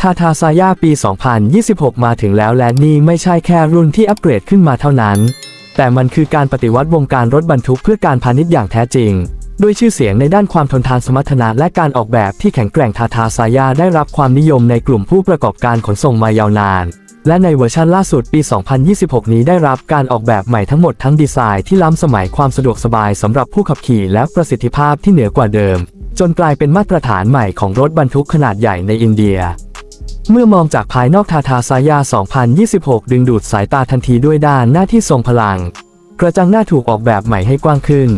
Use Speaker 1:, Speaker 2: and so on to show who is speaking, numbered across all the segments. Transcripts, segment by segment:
Speaker 1: ทาทาซายาปี 2026 มาถึงแล้วและนี่ไม่ใช่แค่รุ่นที่อัปเกรดขึ้นมาเท่านั้น แต่มันคือการปฏิวัติวงการรถบรรทุกเพื่อการพาณิชย์อย่างแท้จริง ด้วยชื่อเสียงในด้านความทนทานสมรรถนะและการออกแบบที่แข็งแกร่งทาทาซายาได้รับความนิยมในกลุ่มผู้ประกอบการขนส่งมายาวนาน และในเวอร์ชันล่าสุดปี 2026 นี้ได้รับการออกแบบใหม่ทั้งหมดทั้งดีไซน์ที่ล้ำสมัยความสะดวกสบายสำหรับผู้ขับขี่และประสิทธิภาพที่เหนือกว่าเดิม จนกลายเป็นมาตรฐานใหม่ของรถบรรทุกขนาดใหญ่ในอินเดีย เมื่อมองจากภายนอกทาทาซายา 2026 ดึงดูดสายตาทันทีด้วยด้านหน้าที่ทรงพลัง กระจังหน้าถูกออกแบบใหม่ให้กว้างขึ้น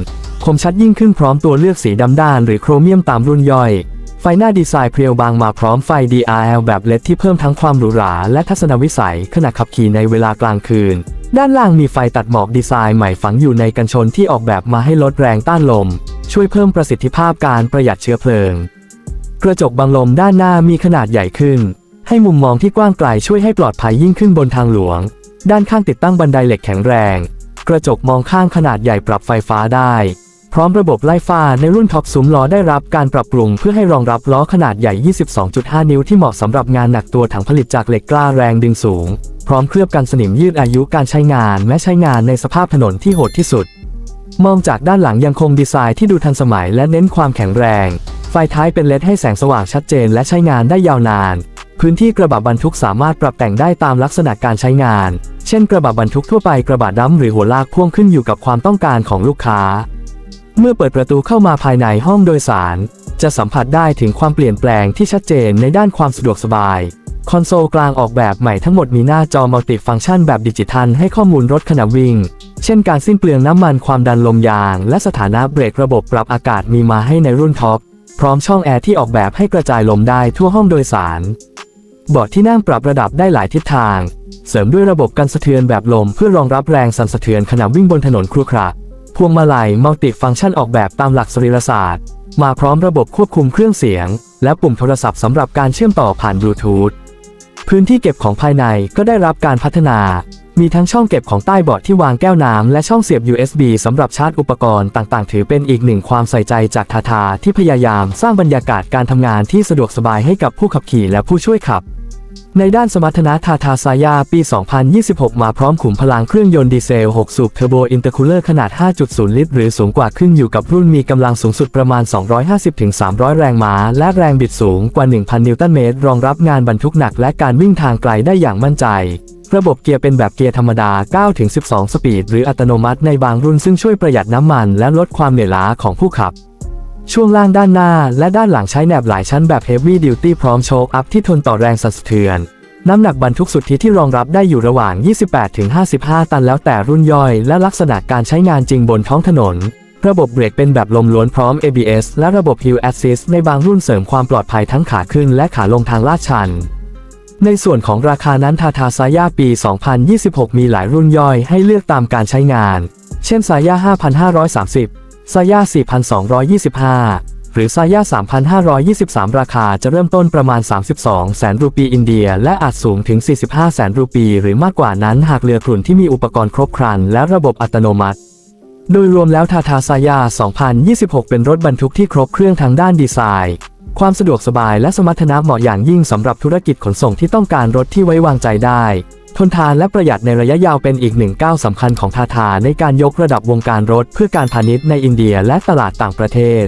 Speaker 1: คมชัดยิ่งขึ้นพร้อมตัวเลือกสีดำด้านหรือโครเมียมตามรุ่นย่อย ไฟหน้าดีไซน์เพรียวบางมาพร้อมไฟ DRL แบบเลดที่เพิ่มทั้งความหรูหราและทัศนวิสัยขณะขับขี่ในเวลากลางคืน ด้านล่างมีไฟตัดหมอกดีไซน์ใหม่ฝังอยู่ในกันชนที่ออกแบบมาให้ลดแรงต้านลม ช่วยเพิ่มประสิทธิภาพการประหยัดเชื้อเพลิง กระจกบังลมด้านหน้ามีขนาดใหญ่ขึ้น ให้มุมมองที่กว้างไกลช่วยให้ปลอดภัยยิ่งขึ้นบนทางหลวง ด้านข้างติดตั้งบันไดเหล็กแข็งแรง กระจกมองข้างขนาดใหญ่ปรับไฟฟ้าได้ พร้อมระบบไล่ฟ้าในรุ่นท็อปซุ้มล้อได้รับการปรับปรุงเพื่อให้รองรับล้อขนาดใหญ่ 22.5 นิ้วที่เหมาะสำหรับงานหนักตัวถังผลิตจากเหล็กกล้าแรงดึงสูง พร้อมเคลือบกันสนิมยืดอายุการใช้งานแม้ใช้งานในสภาพถนนที่โหดที่สุด มองจากด้านหลังยังคงดีไซน์ที่ดูทันสมัยและเน้นความแข็งแรง ไฟท้ายเป็นเลดให้แสงสว่างชัดเจนและใช้งานได้ยาวนาน พื้นที่กระบะบรรทุกสามารถปรับแต่งได้ตามลักษณะการใช้งาน เช่น กระบะบรรทุกทั่วไปกระบะดำหรือหัวลากพ่วงขึ้นอยู่กับความต้องการของลูกค้า เมื่อเปิดประตูเข้ามาภายในห้องโดยสาร จะสัมผัสได้ถึงความเปลี่ยนแปลงที่ชัดเจนในด้านความสะดวกสบาย คอนโซลกลางออกแบบใหม่ทั้งหมดมีหน้าจอมัลติฟังก์ชันแบบดิจิทัลให้ข้อมูลรถขณะวิ่ง เช่น การสิ้นเปลืองน้ำมันความดันลมยาง และสถานะเบรกระบบปรับอากาศมีมาให้ในรุ่นท็อปพร้อมช่องแอร์ที่ออกแบบให้กระจายลมได้ทั่วห้องโดยสาร เบาะที่นั่งปรับระดับได้หลายทิศทาง เสริมด้วยระบบกันสะเทือนแบบลมเพื่อรองรับแรงสั่นสะเทือนขณะวิ่งบนถนนครุขระพวงมาลัยมัลติฟังก์ชันออกแบบตามหลักสรีรศาสตร์ มาพร้อมระบบควบคุมเครื่องเสียง และปุ่มโทรศัพท์สำหรับการเชื่อมต่อผ่านบลูทูธพื้นที่เก็บของภายในก็ได้รับการพัฒนา มีทั้งช่องเก็บของใต้เบาะที่วางแก้วน้ำและช่องเสียบ USB สำหรับชาร์จอุปกรณ์ต่างๆ ถือเป็นอีกหนึ่งความใส่ใจจากทาทาที่พยายามสร้างบรรยากาศการทำงานที่สะดวกสบายให้กับผู้ขับขี่และผู้ช่วยขับ ในด้านสมรรถนะทาทาซายาปี 2026 มาพร้อมขุมพลังเครื่องยนต์ดีเซล 6 สูบเทอร์โบอินเตอร์คูลเลอร์ขนาด 5.0 ลิตร หรือสูงกว่าขึ้นอยู่กับรุ่นมีกำลังสูงสุดประมาณ 250-300 แรงม้า และแรงบิดสูงกว่า 1,000 นิวตันเมตร รองรับงานบรรทุกหนักและการวิ่งทางไกลได้อย่างมั่นใจ ระบบเกียร์เป็นแบบเกียร์ธรรมดา 9-12 สปีด หรืออัตโนมัติในบางรุ่นซึ่งช่วยประหยัดน้ำมันและลดความเหนื่อยล้าของผู้ขับ ช่วงล่างด้านหน้าและด้านหลังใช้แหนบหลายชั้นแบบ Heavy Duty พร้อมโชคอัพที่ทนต่อแรงสั่นสะเทือน น้ำหนักบรรทุกสุทธิที่รองรับได้อยู่ระหว่าง 28-55 ตันแล้วแต่รุ่นย่อยและลักษณะการใช้งานจริงบนท้องถนน ระบบเบรกเป็นแบบลมล้วนพร้อม ABS และระบบ Hill Assist ในบางรุ่นเสริมความปลอดภัยทั้งขาขึ้นและขาลงทางลาดชันในส่วนของราคานั้นทาทาซายาปี 2026 มีหลายรุ่นย่อยให้เลือกตามการใช้งาน เช่นซายา5,530 ซายา4,225 หรือซายา3,523 ราคาจะเริ่มต้นประมาณ 32 แสนรูปีอินเดีย และอาจสูงถึง 45 แสนรูปีหรือมากกว่านั้นหากเรือกลุ่นที่มีอุปกรณ์ครบครัน และระบบอัตโนมัติ โดยรวมแล้วทาทาซายา 2026 เป็นรถบรรทุกที่ครบเครื่องทางด้านดีไซน์ ความสะดวกสบายและสมรรถนะเหมาะอย่างยิ่งสำหรับธุรกิจขนส่งที่ต้องการรถที่ไว้วางใจได้ ทนทานและประหยัดในระยะยาวเป็นอีกหนึ่งก้าวสำคัญของทาทาในการยกระดับวงการรถเพื่อการพาณิชย์ในอินเดียและตลาดต่างประเทศ